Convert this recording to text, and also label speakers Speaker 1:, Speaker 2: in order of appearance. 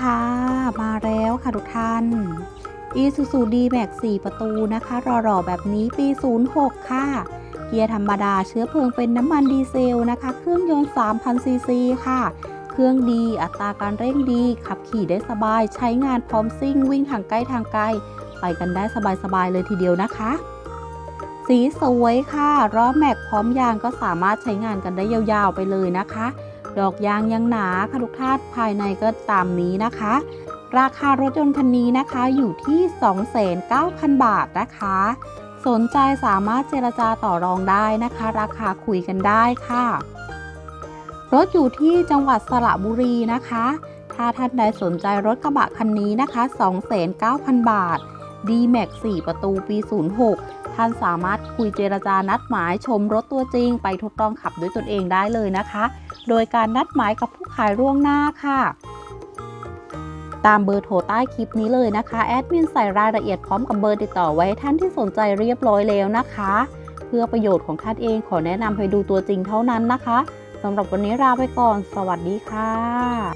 Speaker 1: ค่ะ มาแล้วค่ะทุกท่าน Isuzu D-Max 4ประตูนะคะ รอๆแบบนี้ปี 06 ค่ะ เกียร์ธรรมดาเชื้อเพลิงเป็นน้ำมันดีเซลนะคะ เครื่องยนต์ 3,000 ซีซีค่ะ เครื่องดีอัตราการเร่งดี ขับขี่ได้สบายใช้งานพร้อมซิ่ง วิ่งทางใกล้ทางไกล ไปกันได้สบายๆเลยทีเดียวนะคะ สีสวยค่ะล้อแม็กพร้อมยางก็สามารถใช้งานกันได้ยาวๆไปเลยนะคะ ดอกยางยังหนาค่ะทุกท่านภายในก็ตามนี้นะคะ ราคารถยนต์คันนี้นะคะอยู่ที่ 29,000 บาทนะคะ สนใจสามารถเจรจาต่อรองได้นะคะ ราคาคุยกันได้ค่ะ รถอยู่ที่จังหวัดสระบุรีนะคะ ถ้าท่านใดสนใจรถกระบะคันนี้นะคะ 29,000บาท D-Max 4 ประตูปี 06 ท่านสามารถคุยเจรจานัดหมายชมรถตัวจริง ไปทดลองขับด้วยตนเองได้เลยนะคะ โดยการนัดหมายกับผู้ขายร่วงหน้าค่ะ ตามเบอร์โทรใต้คลิปนี้เลยนะคะ แอดมินใส่รายละเอียดพร้อมกับเบอร์ติดต่อไว้ท่านที่สนใจเรียบร้อยแล้วนะคะ เพื่อประโยชน์ของท่านเองขอแนะนำให้ดูตัวจริงเท่านั้นนะคะสำหรับวันนี้ลาไปก่อน สวัสดีค่ะ